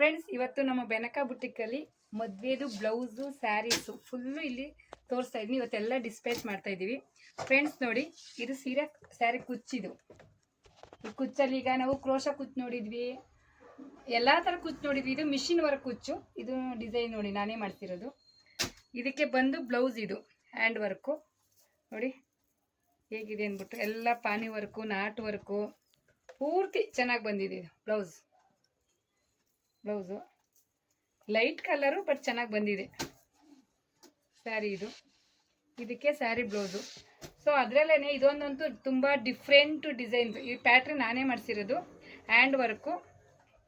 Friends ಇವತ್ತು ನಮ್ಮ ಬೆನಕ ಬುಟ್ಟಿಕಲ್ಲಿ ಮದುವೆದು, ಬ್ಲೌಸು, ಸ್ಯಾರೀಸು ಫುಲ್ಲು ಇಲ್ಲಿ ತೋರಿಸ್ತಾ ಇದ್ದೀನಿ. ಇವತ್ತೆಲ್ಲ ಡಿಸ್ಪ್ಯಾಚ್ ಮಾಡ್ತಾ ಇದ್ದೀವಿ. ಫ್ರೆಂಡ್ಸ್ ನೋಡಿ, ಇದು ಸೀರೆ, ಸ್ಯಾರಿ ಕುಚ್ಚಿದು. ಈ ಕುಚ್ಚಲ್ಲಿ ಈಗ ನಾವು ಕ್ರೋಶ ಕುಚ್ಚು ನೋಡಿದ್ವಿ. ಎಲ್ಲ ಥರ ಕುಚ್ಚು ನೋಡಿದ್ವಿ. ಇದು ಮಿಷಿನ್ ವರ್ಕ್ ಕುಚ್ಚು. ಇದು ಡಿಸೈನ್ ನೋಡಿ, ನಾನೇ ಮಾಡ್ತಿರೋದು. ಇದಕ್ಕೆ ಬಂದು ಬ್ಲೌಸ್ ಇದು ಹ್ಯಾಂಡ್ ವರ್ಕು ನೋಡಿ, ಹೇಗಿದೆ ಅಂದ್ಬಿಟ್ಟು. ಎಲ್ಲ ಪಾನಿ ವರ್ಕು ನಾಟ್ ವರ್ಕು ಪೂರ್ತಿ ಚೆನ್ನಾಗಿ ಬಂದಿದೆ blouse. Blouse. Light colour but ಚೆನ್ನಾಗಿ ಬಂದಿದೆ. ಸ್ಯಾರಿ ಇದು. ಇದಕ್ಕೆ ಸ್ಯಾರಿ ಬ್ಲೌಸು. ಸೊ ಅದರಲ್ಲೇ ಇದೊಂದಂತೂ ತುಂಬ ಡಿಫ್ರೆಂಟ್ ಡಿಸೈನ್ಸ್ ಈ ಪ್ಯಾಟ್ರನ್ ನಾನೇ ಮಾಡಿಸಿರೋದು. ಹ್ಯಾಂಡ್ ವರ್ಕು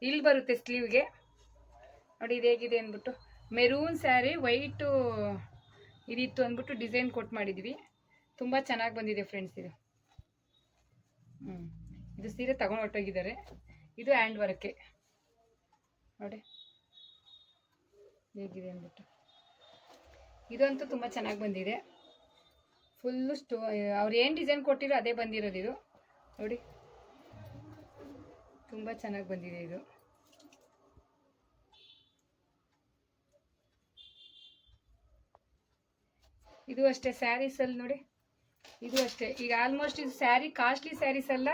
ಇಲ್ಲಿ ಬರುತ್ತೆ ಸ್ಲೀವ್ಗೆ ನೋಡಿ ಇದು ಹೇಗಿದೆ ಅಂದ್ಬಿಟ್ಟು. ಮೆರೂನ್ ಸ್ಯಾರಿ ವೈಟು ಇದಿತ್ತು ಅಂದ್ಬಿಟ್ಟು ಡಿಸೈನ್ ಕೊಟ್ಟು ಮಾಡಿದ್ವಿ. ತುಂಬ ಚೆನ್ನಾಗಿ ಬಂದಿದೆ ಫ್ರೆಂಡ್ಸ್ ಇದು. ಹ್ಞೂ ಇದು ಸೀರೆ ತಗೊಂಡು ಹೊಟ್ಟೋಗಿದ್ದಾರೆ ಇದು ಹ್ಯಾಂಡ್ ವರ್ಕೆ ನೋಡಿ. ಹೇಗಿದೆ ಅಂದ್ಬಿಟ್ಟು. ಇದಂತೂ ತುಂಬ ಚೆನ್ನಾಗಿ ಬಂದಿದೆ. ಫುಲ್ಲು ಸ್ಟೋ ಅವ್ರು ಏನು ಡಿಸೈನ್ ಕೊಟ್ಟಿರೋ ಅದೇ ಬಂದಿರೋದು ಇದು. ನೋಡಿ. ತುಂಬ ಚೆನ್ನಾಗಿ ಬಂದಿದೆ ಇದು. ಇದು ಅಷ್ಟೇ ಸ್ಯಾರೀಸಲ್ಲಿ ನೋಡಿ. ಇದು ಅಷ್ಟೇ. ಈಗ ಆಲ್ಮೋಸ್ಟ್ ಇದು ಸ್ಯಾರಿ ಕಾಸ್ಟ್ಲಿ ಸ್ಯಾರೀಸ್ ಎಲ್ಲ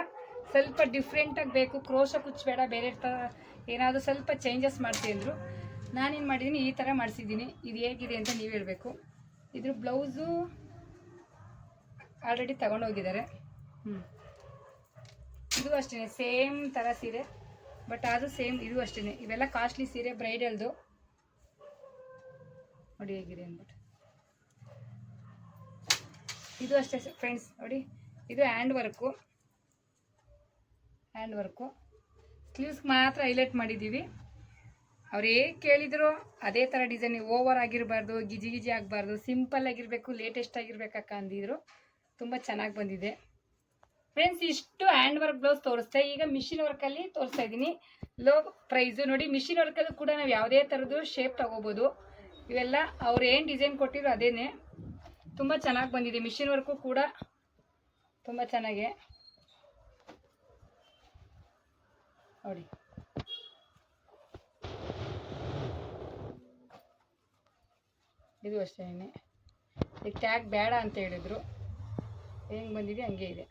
ಸ್ವಲ್ಪ ಡಿಫ್ರೆಂಟಾಗಿ ಬೇಕು, ಕ್ರೋಶ ಕುಚ್ಚಬೇಡ ಬೇರೆ ಥರ ಏನಾದರೂ ಸ್ವಲ್ಪ ಚೇಂಜಸ್ ಮಾಡ್ತಿದ್ರು ನಾನೇನು ಮಾಡಿದ್ದೀನಿ ಈ ಥರ ಮಾಡಿಸಿದ್ದೀನಿ, ಇದು ಹೇಗಿದೆ ಅಂತ ನೀವು ಹೇಳಬೇಕು. ಇದ್ರ ಬ್ಲೌಸು ಆಲ್ರೆಡಿ ತಗೊಂಡೋಗಿದ್ದಾರೆ ಹ್ಞೂ ಇದು ಅಷ್ಟೇ ಸೇಮ್ ಥರ ಸೀರೆ ಬಟ್ ಅದು ಸೇಮ್ ಇದು ಅಷ್ಟೇ ಇವೆಲ್ಲ ಕಾಸ್ಟ್ಲಿ ಸೀರೆ ಬ್ರೈಡಲ್ದು ನೋಡಿ ಹೇಗಿದೆ ಅಂದ್ಬಿಟ್ಟು. ಇದು ಅಷ್ಟೇ ಫ್ರೆಂಡ್ಸ್ ನೋಡಿ, ಇದು ಹ್ಯಾಂಡ್ ವರ್ಕು ಹ್ಯಾಂಡ್ ವರ್ಕು ಸ್ಲೀವ್ಸ್ಗೆ ಮಾತ್ರ ಹೈಲೈಟ್ ಮಾಡಿದ್ದೀವಿ ಅವ್ರು ಹೇಗೆ ಕೇಳಿದ್ರು, ಅದೇ ಥರ ಡಿಸೈನ್ ಓವರ್ ಆಗಿರಬಾರ್ದು, ಗಿಜಿ ಗಿಜಿ ಆಗಬಾರ್ದು ಸಿಂಪಲ್ ಆಗಿರಬೇಕು ಲೇಟೆಸ್ಟ್ ಆಗಿರ್ಬೇಕಕ್ಕ ಅಂದಿದ್ರು. ತುಂಬ ಚೆನ್ನಾಗಿ ಬಂದಿದೆ. ಫ್ರೆಂಡ್ಸ್ ಇಷ್ಟು ಹ್ಯಾಂಡ್ ವರ್ಕ್ ಬ್ಲೌಸ್ ತೋರಿಸ್ತೆ ಈಗ ಮಿಷಿನ್ ವರ್ಕಲ್ಲಿ ತೋರಿಸ್ತಾ ಇದ್ದೀನಿ. ಲೋ ಪ್ರೈಸು ನೋಡಿ ಮಿಷಿನ್ ವರ್ಕಲ್ಲೂ ಕೂಡ ನಾವು ಯಾವುದೇ ಥರದ್ದು ಶೇಪ್ ತಗೋಬೋದು. ಇವೆಲ್ಲ ಅವ್ರು ಏನು ಡಿಸೈನ್ ಕೊಟ್ಟಿರೋ ಅದೇನೆ. ತುಂಬ ಚೆನ್ನಾಗಿ ಬಂದಿದೆ. ಮಿಷಿನ್ ವರ್ಕು ಕೂಡ ತುಂಬ ಚೆನ್ನಾಗೆ. ನೋಡಿ. ಇದು ಅಷ್ಟೇನೆ ಈಗ ಟ್ಯಾಗ್ ಬೇಡ ಅಂತ ಹೇಳಿದ್ರು. ಹೆಂಗೆ ಬಂದಿದೆ, ಹಂಗೆ ಇದೆ.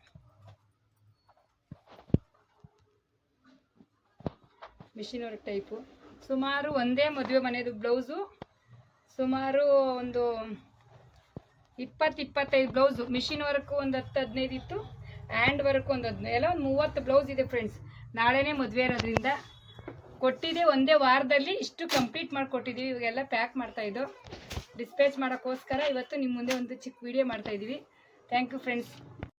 Machine work type. ಸುಮಾರು ಒಂದೇ ಮದುವೆ ಮನೆಯದು ಬ್ಲೌಸು. ಸುಮಾರು ಒಂದು ಇಪ್ಪತ್ತು ಇಪ್ಪತ್ತೈದು ಬ್ಲೌಸು. ಮಿಷಿನ್ ವರ್ಕು ಒಂದು ಹತ್ತು ಹದಿನೈದು ಇತ್ತು. ಹ್ಯಾಂಡ್ ವರ್ಕ್ ಒಂದು ಹದಿನೈದು. ಎಲ್ಲ ಒಂದು ಮೂವತ್ತು ಬ್ಲೌಸ್ ಇದೆ, ಫ್ರೆಂಡ್ಸ್. ನಾಳೆನೇ ಮದುವೆ ಇರೋದ್ರಿಂದ ಕೊಟ್ಟಿದ್ದೆ ಒಂದೇ ವಾರದಲ್ಲಿ ಇಷ್ಟು ಕಂಪ್ಲೀಟ್ ಮಾಡಿಕೊಟ್ಟಿದ್ದೀವಿ ಇವಾಗೆಲ್ಲ ಪ್ಯಾಕ್ ಮಾಡ್ತಾಯಿದ್ದು ಡಿಸ್ಪ್ಯಾಚ್ ಮಾಡೋಕ್ಕೋಸ್ಕರ ಇವತ್ತು ನಿಮ್ಮ ಮುಂದೆ ಒಂದು ಚಿಕ್ಕ ವಿಡಿಯೋ ಮಾಡ್ತಾಯಿದ್ದೀವಿ ಥ್ಯಾಂಕ್ ಯು ಫ್ರೆಂಡ್ಸ್